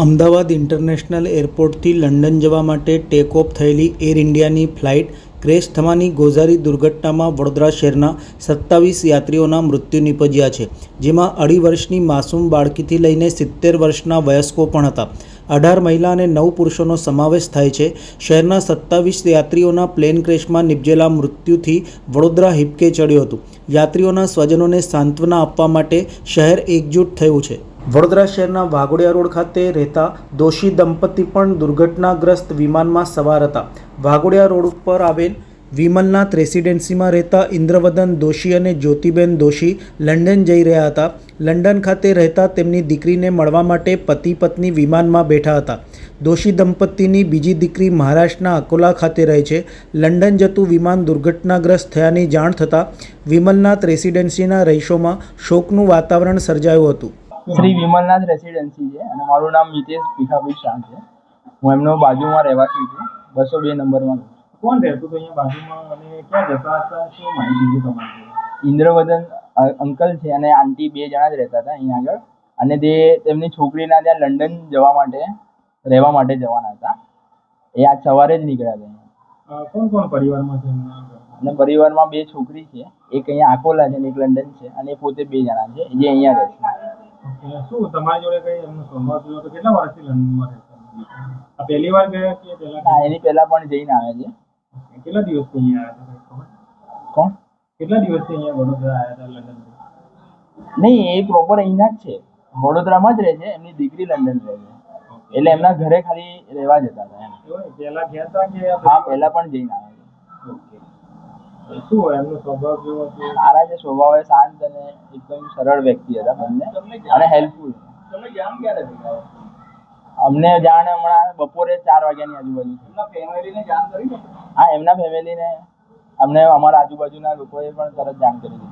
Ahmedabad international એરપોર્ટથી London જવા માટે ટેક ઓફ થયેલી એર ઇન્ડિયાની ફ્લાઇટ ક્રેશ થવાની ગોઝારી દુર્ઘટનામાં વડોદરા શહેરના સત્તાવીસ યાત્રીઓના મૃત્યુ નિપજ્યા છે, જેમાં અઢી વર્ષની માસૂમ બાળકીથી લઈને સિત્તેર વર્ષના વયસ્કો પણ હતા. અઢાર મહિલા અને નવ પુરુષોનો સમાવેશ થાય છે. શહેરના સત્તાવીસ યાત્રીઓના પ્લેન ક્રેશમાં નિપજેલા મૃત્યુથી વડોદરા હિપકે ચડ્યું હતું. યાત્રીઓના સ્વજનોને સાંત્વના આપવા માટે શહેર એકજૂટ થયું છે. વડોદરા શહેરના વાઘોડિયા રોડ ખાતે રહેતા દોષી દંપતી પણ દુર્ઘટનાગ્રસ્ત વિમાનમાં સવાર હતા. વાઘોડિયા રોડ ઉપર આવેલ વિમલનાથ રેસિડેન્સીમાં રહેતા ઇન્દ્રવદન દોશી અને જ્યોતિબેન દોશી લંડન જઈ રહ્યા હતા. લંડન ખાતે રહેતા તેમની દીકરીને મળવા માટે પતિ પત્ની વિમાનમાં બેઠા હતા. દોશી દંપતીની બીજી દીકરી મહારાષ્ટ્રના અકોલા ખાતે રહે છે. લંડન જતું વિમાન દુર્ઘટનાગ્રસ્ત થયાની જાણ થતાં વિમલનાથ રેસિડેન્સીના રહીશોમાં શોકનું વાતાવરણ સર્જાયું હતું. શ્રી વિમલનાથ રેસિડેન્સી છે અને મારું નામ મિતેશ ભીખાભાઈ શાહ છે. હું એમનો બાજુમાં રહેવાસી છું. બસો બે નંબરમાં કોણ રહેતું હતું અહીંયા બાજુમાં અને ક્યાં જતા હતા? શું માહિતી છે તમારી? ઇન્દ્રવદન અંકલ છે અને આંટી બે જણા જ રહેતા હતા અહીંયા આગળ. અને તે તેમની છોકરીના ત્યાં લંડન જવા માટે રહેવા માટે જવાના હતા. એ આજ સવારે જ નીકળ્યા હતા કોણ કોણ પરિવારમાં છે અને પરિવારમાં બે છોકરી છે. એક અહીંયા આકોલા છે અને એક લંડન છે. અને પોતે બે જણા છે. જે અહીંયા રહે છે. શું તમારી જોડે કઈ એમનો સંવાદ જોયો તો કેટલા વર્ષથી લંડનમાં રહેતા આ પહેલી વાર ગયા કે પહેલા હા એની પહેલા પણ જઈને આવ્યા છે. કેટલા દિવસથી અહીંયા આવ્યા હતા કોણ? કેટલા દિવસથી અહીંયા વડોદરા આવ્યા હતા લંડન નહીં એ પ્રોપર અહીંના જ છે. વડોદરામાં જ રહે છે એમની દીકરી લંડન રહે છે. એટલે એમના ઘરે ખાલી રહેવા જતા હતા એમ. પહેલા ગયા હતા કે હા પહેલા પણ જઈને આવ્યા ઓકે. શું હોય એમનો સ્વભાવ કેવો હતો છે સ્વભાવે શાંત અને એકદમ સરળ વ્યક્તિ હતા બંને. અને હેલ્પફુલ તમે જાણ ક્યારે અમને જાણ હમણાં બપોરે ચાર વાગ્યાની આજુબાજુ ફેમિલીને જાણ કરી હા એમના ફેમિલીને અમને અમારા આજુબાજુના લોકોએ પણ તરત જાણ કરી દીધી.